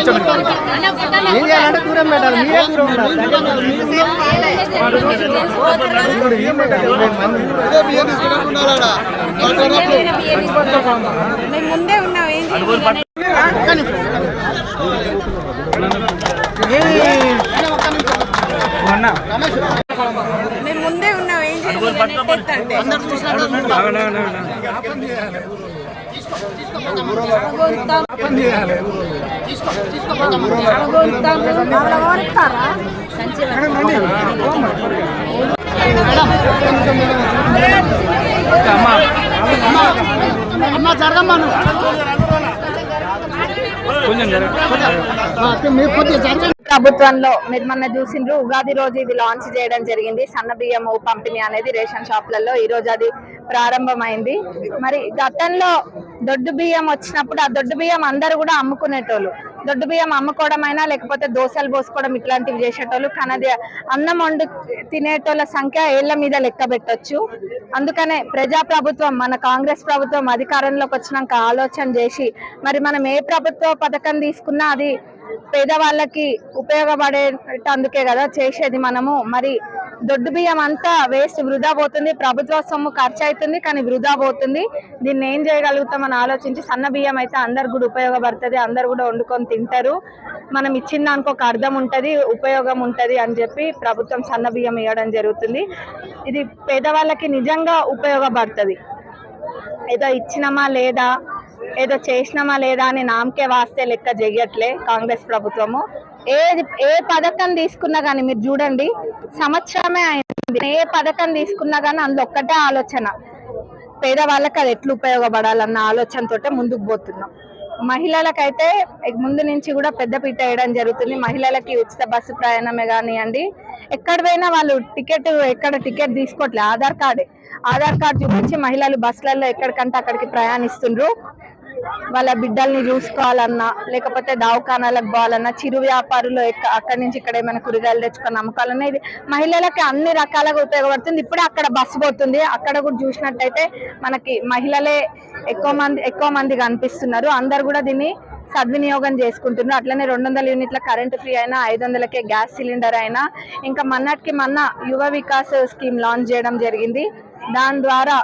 కొంచెం ఏం చేయాలంటే దూరం పెట్టాలి మీరే దూరం ఉండాలి ముందే ఉన్నాం మేము ముందే ఉన్నాం ఏం చేయాలి ప్రభుత్వంలో మీరు మొన్న చూసిండ్రు ఉగాది రోజు ఇది లాంచ్ చేయడం జరిగింది. సన్న బియ్యం పంపిణీ అనేది రేషన్ షాప్లలో ఈ రోజు అది ప్రారంభమైంది. మరి గతంలో దొడ్డు బియ్యం వచ్చినప్పుడు ఆ దొడ్డు బియ్యం అందరూ కూడా అమ్ముకునేటోళ్ళు. దొడ్డు బియ్యం అమ్ముకోవడం అయినా లేకపోతే దోశలు పోసుకోవడం ఇట్లాంటివి చేసేటోళ్ళు. కానీ అది అన్నం వండు తినేటోళ్ళ సంఖ్య ఏళ్ళ మీద లెక్క పెట్టచ్చు. అందుకనే ప్రజా ప్రభుత్వం మన కాంగ్రెస్ ప్రభుత్వం అధికారంలోకి వచ్చినాక ఆలోచన చేసి మరి మనం ఏ ప్రభుత్వ పథకం తీసుకున్నా అది పేదవాళ్ళకి ఉపయోగపడేటందుకే కదా చేసేది మనము. మరి దొడ్డు బియ్యం అంతా వేస్ట్ వృధా పోతుంది. ప్రభుత్వ సొమ్ము ఖర్చు అవుతుంది కానీ వృధా పోతుంది. దీన్ని ఏం చేయగలుగుతామని ఆలోచించి సన్న బియ్యం అయితే అందరు కూడా ఉపయోగపడుతుంది. అందరు కూడా వండుకొని తింటారు. మనం ఇచ్చిన దానికి ఒక అర్థం ఉంటుంది ఉపయోగం ఉంటుంది అని చెప్పి ప్రభుత్వం సన్న బియ్యం ఇవ్వడం జరుగుతుంది. ఇది పేదవాళ్ళకి నిజంగా ఉపయోగపడుతుంది. ఏదో ఇచ్చినామా లేదా ఏదో చేసినామా లేదా అని నామకే వాస్తే లెక్క చేయట్లే కాంగ్రెస్ ప్రభుత్వము. ఏది ఏ పథకం తీసుకున్నా కానీ మీరు చూడండి సంవత్సరమే అయింది. ఏ పథకం తీసుకున్నా కానీ అందులో ఒక్కటే ఆలోచన. పేదవాళ్ళకి అది ఎట్లా ఉపయోగపడాలన్న ఆలోచనతో ముందుకు పోతున్నాం. మహిళలకైతే ముందు నుంచి కూడా పెద్దపీట వేయడం జరుగుతుంది. మహిళలకి ఉచిత బస్సు ప్రయాణమే కానివ్వండి ఎక్కడ పోయినా వాళ్ళు టికెట్ ఎక్కడ టికెట్ తీసుకోవట్లేదు ఆధార్ కార్డే. ఆధార్ కార్డు చూపించి మహిళలు బస్సులలో ఎక్కడికంటే అక్కడికి ప్రయాణిస్తుండ్రు. వాళ్ళ బిడ్డల్ని చూసుకోవాలన్నా లేకపోతే దవాఖానాలకు పోవాలన్నా చిరు వ్యాపారులు ఎక్క- అక్కడి నుంచి ఇక్కడ ఏమైనా కూరగాయలు తెచ్చుకొని అమ్ముకోవాలన్నా ఇది మహిళలకి అన్ని రకాలుగా ఉపయోగపడుతుంది. ఇప్పుడే అక్కడ బస్సు పోతుంది. అక్కడ కూడా చూసినట్టయితే మనకి మహిళలే ఎక్కువ మంది ఎక్కువ మంది కనిపిస్తున్నారు. అందరు కూడా దీన్ని సద్వినియోగం చేసుకుంటున్నారు. అట్లనే రెండు వందల యూనిట్ల కరెంట్ ఫ్రీ అయినా ఐదు వందలకే గ్యాస్ సిలిండర్ అయినా ఇంకా మన్నటికి మొన్న యువ వికాస్ స్కీమ్ లాంచ్ చేయడం జరిగింది. దాని ద్వారా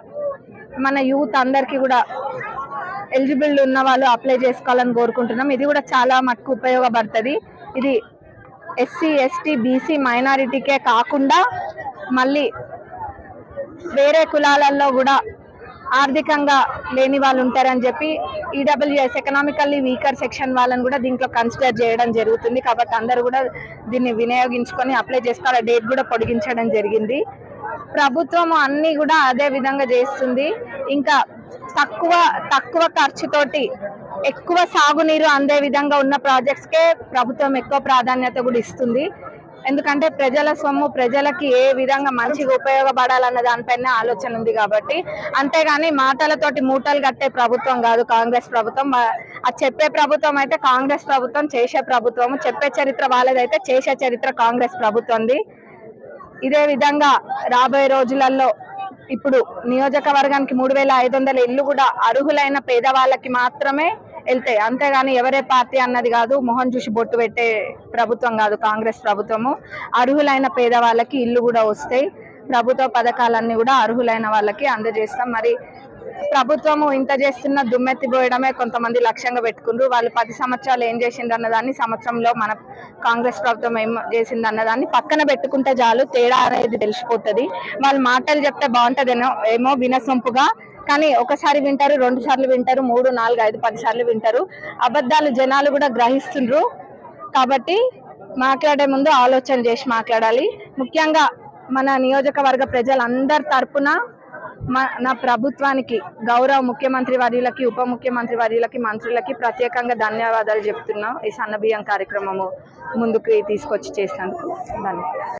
మన యూత్ అందరికీ కూడా ఎలిజిబుల్ ఉన్న వాళ్ళు అప్లై చేసుకోవాలని కోరుకుంటున్నాం. ఇది కూడా చాలా మటుకు ఉపయోగపడుతుంది. ఇది ఎస్సీ ఎస్టీ బీసీ మైనారిటీకే కాకుండా మళ్ళీ వేరే కులాలలో కూడా ఆర్థికంగా లేని వాళ్ళు ఉంటారని చెప్పి ఈడబ్ల్యూఎస్ ఎకనామికల్లీ వీకర్ సెక్షన్ వాళ్ళని కూడా దీంట్లో కన్సిడర్ చేయడం జరుగుతుంది. కాబట్టి అందరూ కూడా దీన్ని వినియోగించుకొని అప్లై చేసుకోవాలి? డేట్ కూడా పొడిగించడం జరిగింది. ప్రభుత్వం అన్నీ కూడా అదే విధంగా చేస్తుంది. ఇంకా తక్కువ తక్కువ ఖర్చుతోటి ఎక్కువ సాగునీరు అందే విధంగా ఉన్న ప్రాజెక్ట్స్కే ప్రభుత్వం ఎక్కువ ప్రాధాన్యత కూడా ఇస్తుంది. ఎందుకంటే ప్రజల సొమ్ము ప్రజలకి ఏ విధంగా మంచిగా ఉపయోగపడాలన్న దానిపైన ఆలోచన ఉంది కాబట్టి. అంతేగాని మాటలతోటి మూటలు కట్టే ప్రభుత్వం కాదు కాంగ్రెస్ ప్రభుత్వం. ఆ- అది చెప్పే ప్రభుత్వం అయితే కాంగ్రెస్ ప్రభుత్వం చేసే ప్రభుత్వం. చెప్పే చరిత్ర వాళ్ళదైతే చేసే చరిత్ర కాంగ్రెస్ ప్రభుత్వంది. ఇదే విధంగా రాబోయే రోజులలో ఇప్పుడు నియోజకవర్గానికి మూడు వేల ఐదు వందల ఇల్లు కూడా అర్హులైన పేదవాళ్ళకి మాత్రమే వెళ్తాయి. అంతేగాని ఎవరే పార్టీ అన్నది కాదు మొహం చూసి బొట్టు పెట్టే ప్రభుత్వం కాదు కాంగ్రెస్ ప్రభుత్వము. అర్హులైన పేదవాళ్ళకి ఇల్లు కూడా వస్తాయి. ప్రభుత్వ పథకాలన్నీ కూడా అర్హులైన వాళ్ళకి అందజేస్తాం. మరి ప్రభుత్వము ఇంత చేస్తున్న దుమ్మెత్తిపోయడమే కొంతమంది లక్ష్యంగా పెట్టుకుండ్రు. వాళ్ళు పది సంవత్సరాలు ఏం చేసింది అన్నదాన్ని సంవత్సరంలో మన కాంగ్రెస్ ప్రభుత్వం ఏం చేసింది అన్నదాన్ని పక్కన పెట్టుకుంటే చాలు తేడా అనేది తెలిసిపోతుంది. వాళ్ళు మాటలు చెప్తే బాగుంటుందేమో ఏమో వినసొంపుగా. కానీ ఒకసారి వింటారు రెండు సార్లు వింటారు మూడు నాలుగు ఐదు పది సార్లు వింటారు. అబద్ధాలు జనాలు కూడా గ్రహిస్తుండ్రు. కాబట్టి మాట్లాడే ముందు ఆలోచన చేసి మాట్లాడాలి. ముఖ్యంగా మన నియోజకవర్గ ప్రజలందరి తరపున మన ప్రభుత్వానికి గౌరవ ముఖ్యమంత్రి వర్యులకి ఉప ముఖ్యమంత్రి వర్యులకి మంత్రులకి ప్రత్యేకంగా ధన్యవాదాలు చెప్తున్నాం ఈ సన్నబియ్యం కార్యక్రమము ముందుకు తీసుకొచ్చి చేసినందుకు. ధన్యవాదాలు.